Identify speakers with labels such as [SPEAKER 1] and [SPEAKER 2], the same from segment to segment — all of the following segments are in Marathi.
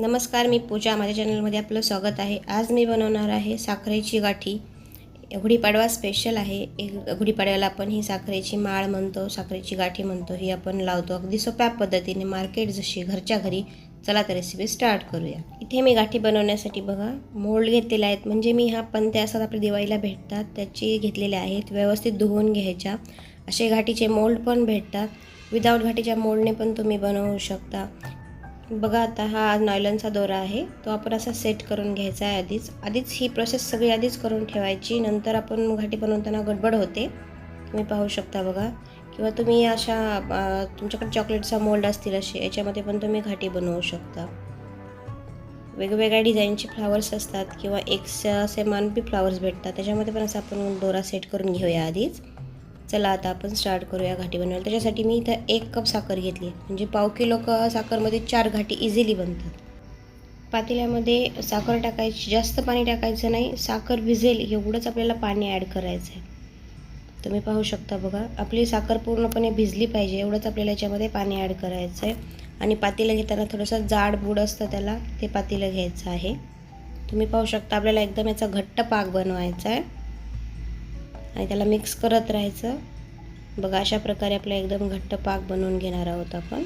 [SPEAKER 1] नमस्कार मी पूजा. माझ्या चॅनलमध्ये आपलं स्वागत आहे. आज मी बनवणार आहे साखरेची गाठी. गुढीपाडवा स्पेशल आहे. एक गुढीपाडव्याला आपण ही साखरेची माळ म्हणतो साखरेची गाठी म्हणतो ही आपण लावतो. अगदी सोप्या पद्धतीने मार्केट जशी घरच्या घरी. चला तर रेसिपी स्टार्ट करूया. इथे मी गाठी बनवण्यासाठी बघा मोल्ड घेतलेले आहेत. म्हणजे मी हा पंत्या असतात आपल्या दिवाळीला भेटतात. त्याची घेतलेल्या आहेत. व्यवस्थित धुवून घ्यायच्या. असे घाटीचे मोल्ड पण भेटतात. विदाऊट घाटीच्या मोल्डने पण तुम्ही बनवू शकता. बघा आता हा नॉयलनचा दोरा आहे. तो आपण असा सेट करून घ्यायचा आहे आधीच. आधीच ही प्रोसेस सगळी आधीच करून ठेवायची. नंतर आपण घाटी बनवताना गडबड होते. तुम्ही पाहू शकता बघा. किंवा तुम्ही अशा तुमच्याकडे चॉकलेटचा मोल्ड असतील असे याच्यामध्ये पण तुम्ही घाटी बनवू शकता. वेगवेगळ्या डिझाईनचे फ्लावर्स असतात किंवा एक असे बी फ्लावर्स भेटतात. त्याच्यामध्ये पण असं आपण दोरा सेट करून घेऊया आधीच. चला आता आपण स्टार्ट करूया घाटी बनवायला. त्याच्यासाठी मी इथं एक कप साखर घेतली म्हणजे पाव किलो क साखरमध्ये चार घाटी इझिली बनतात. पातेल्यामध्ये साखर टाकायची जास्त पाणी टाकायचं नाही. साखर भिजेल एवढंच आपल्याला पाणी ॲड करायचं आहे. तुम्ही पाहू शकता बघा आपली साखर पूर्णपणे भिजली पाहिजे एवढंच आपल्याला याच्यामध्ये पाणी ॲड करायचं आहे. आणि पातेलं घेताना थोडंसं जाड बुड असतं त्याला ते पातेलं घ्यायचं आहे. तुम्ही पाहू शकता आपल्याला एकदम याचा घट्ट पाक बनवायचा आहे. आणि त्याला मिक्स करत राहायचं. बघा अशा प्रकारे आपला एकदम घट्ट पाक बनवून घेणार आहोत आपण.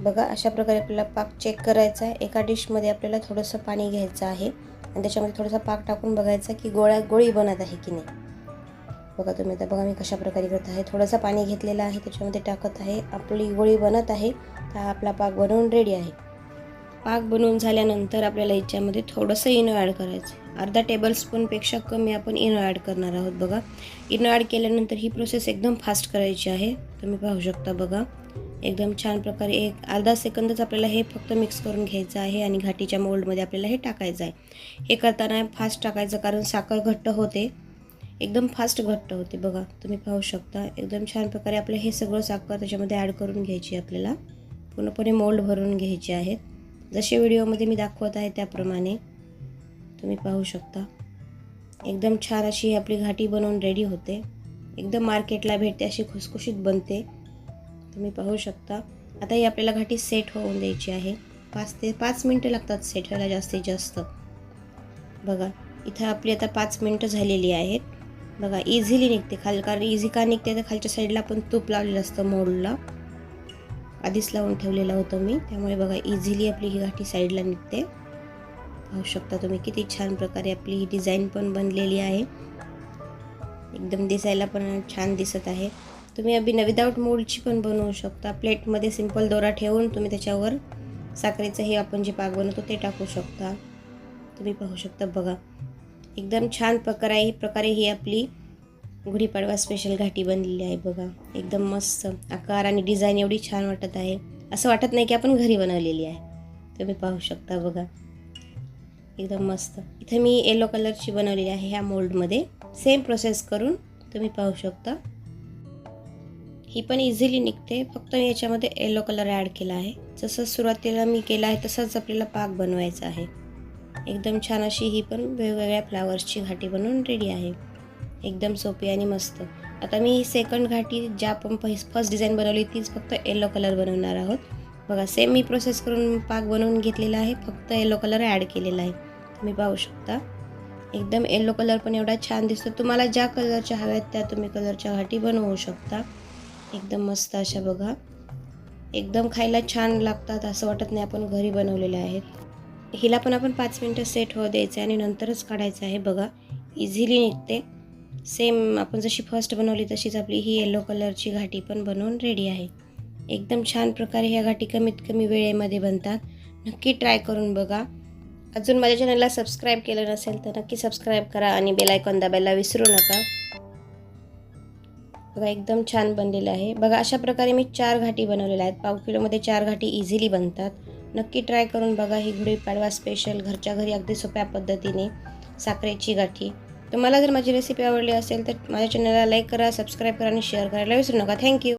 [SPEAKER 1] बघा अशा प्रकारे आपल्याला पाक चेक करायचा आहे. एका डिशमध्ये आपल्याला थोडंसं पाणी घ्यायचं आहे. आणि त्याच्यामध्ये थोडासा पाक टाकून बघायचा की गोळ्या गोळी बनत आहे की नाही. बघा तुम्ही आता बघा मी कशा प्रकारे करत आहे. थोडंसं पाणी घेतलेलं आहे त्याच्यामध्ये टाकत आहे. आपली गोळी बनत आहे. तर हा आपला पाक बनवून रेडी आहे. पाक बनवून झाल्यानंतर आपल्याला याच्यामध्ये थोडंसं इनो ॲड करायचं अर्धा टेबलस्पूनपेक्षा कमी आपण इनो ॲड करणार आहोत बघा. इनो ॲड केल्यानंतर ही प्रोसेस एकदम फास्ट करायची आहे. तुम्ही पाहू शकता बघा. एकदम छान प्रकारे एक अर्धा सेकंदच आपल्याला हे फक्त मिक्स करून घ्यायचं आहे आणि घाटीच्या मोल्डमध्ये आपल्याला हे टाकायचं आहे. हे करताना फास्ट टाकायचं कारण साखर घट्ट होते. एकदम फास्ट घट्ट होते बघा. तुम्ही पाहू शकता. एकदम छान प्रकारे आपलं हे सगळं साखर त्याच्यामध्ये ॲड करून घ्यायची आपल्याला. पूर्णपणे मोल्ड भरून घ्यायचे आहेत जसे व्हिडिओमध्ये मी दाखवत आहे त्याप्रमाणे तुम्ही पाहू शकता. एकदम छान अशी ही आपली घाटी बनवून रेडी होते. एकदम मार्केटला भेटते अशी खुसखुशीत बनते. तुम्ही पाहू शकता. आता ही आपल्याला घाटी सेट होऊन द्यायची आहे. पाच ते पाच मिनटं लागतात सेट व्हायला जास्तीत जास्त. बघा इथं आपली आता पाच मिनटं झालेली आहेत. बघा इझिली निघते. खाल कारण इझी का निघते? तर खालच्या साईडला पण तूप लावलेलं असतं मोडला. आधीच लावून ठेवलेलं होतं मी. त्यामुळे बघा इझिली आपली ही घाटी साईडला निघते. पाहू शकता तुम्ही किती छान प्रकारे आपली ही डिझाईन पण बनलेली आहे. एकदम दिसायला पण छान दिसत आहे. तुम्ही अभिनय विदाऊट मोल्डची पण बनवू शकता. प्लेटमध्ये सिंपल दोरा ठेवून तुम्ही त्याच्यावर साखरेचं हे आपण जे पाक बनवतो ते टाकू शकता. तुम्ही पाहू शकता बघा. एकदम छान प्रकारे ही प्रकारे ही आपली गुढीपाडवा स्पेशल घाटी बनलेली आहे बघा. एकदम मस्त. आकार आणि डिझाईन एवढी छान वाटत आहे. असं वाटत नाही की आपण घरी बनवलेली आहे. तुम्ही पाहू शकता बघा. एकदम मस्त. इथं मी येलो कलरची बनवलेली आहे ह्या मोल्डमध्ये सेम प्रोसेस करून तुम्ही पाहू शकता. ही पण इझिली निघते. फक्त मी याच्यामध्ये येलो कलर ॲड केला आहे. जसं सुरुवातीला मी केलं आहे तसंच आपल्याला पाक बनवायचा आहे. एकदम छान अशी ही पण वेगवेगळ्या फ्लावर्सची घाटी बनवून रेडी आहे. एकदम सोपी आणि मस्त. आता मी ही सेकंड घाटी ज्या आपण फर्स्ट डिझाईन बनवली तीच फक्त येलो कलर बनवणार आहोत. बघा सेम मी प्रोसेस करून पाक बनवून घेतलेला आहे फक्त येलो कलर ॲड केलेला आहे. तुम्ही पाहू शकता. एकदम येलो कलर पण एवढा छान दिसतो. तुम्हाला ज्या कलरच्या हव्यात त्या तुम्ही कलरच्या घाटी बनवू शकता. एकदम मस्त अशा बघा. एकदम खायला छान लागतात असं वाटत नाही आपण घरी बनवलेले आहेत. हिला पण आपण पाच मिनटं सेट होऊ द्यायचं आहे आणि नंतरच काढायचं आहे. बघा इझिली निघते. सेम आपण जशी फर्स्ट बनवली तशीच आपली ही येलो कलरची घाटी पण बनवून रेडी आहे. एकदम छान प्रकारे ह्या घाटी कमीत कमी वेळेमध्ये बनतात. नक्की ट्राय करून बघा. अजून माझ्या चॅनलला सबस्क्राईब केलं नसेल तर नक्की सबस्क्राईब करा आणि बेलायकॉन दाबायला विसरू नका. बघा एकदम छान बनलेलं आहे. बघा अशा प्रकारे मी चार घाटी बनवलेल्या आहेत. पाव किलोमध्ये चार घाटी इझिली बनतात. नक्की ट्राय करून बघा ही गुढीपाडवा स्पेशल घरच्या घरी अगदी सोप्या पद्धतीने साखरेची गाठी तुम्हाला जर माझी रेसिपी आवडली असेल तर माझ्या चॅनलला लाईक करा सबस्क्राईब करा आणि शेअर करायला विसरू नका थँक्यू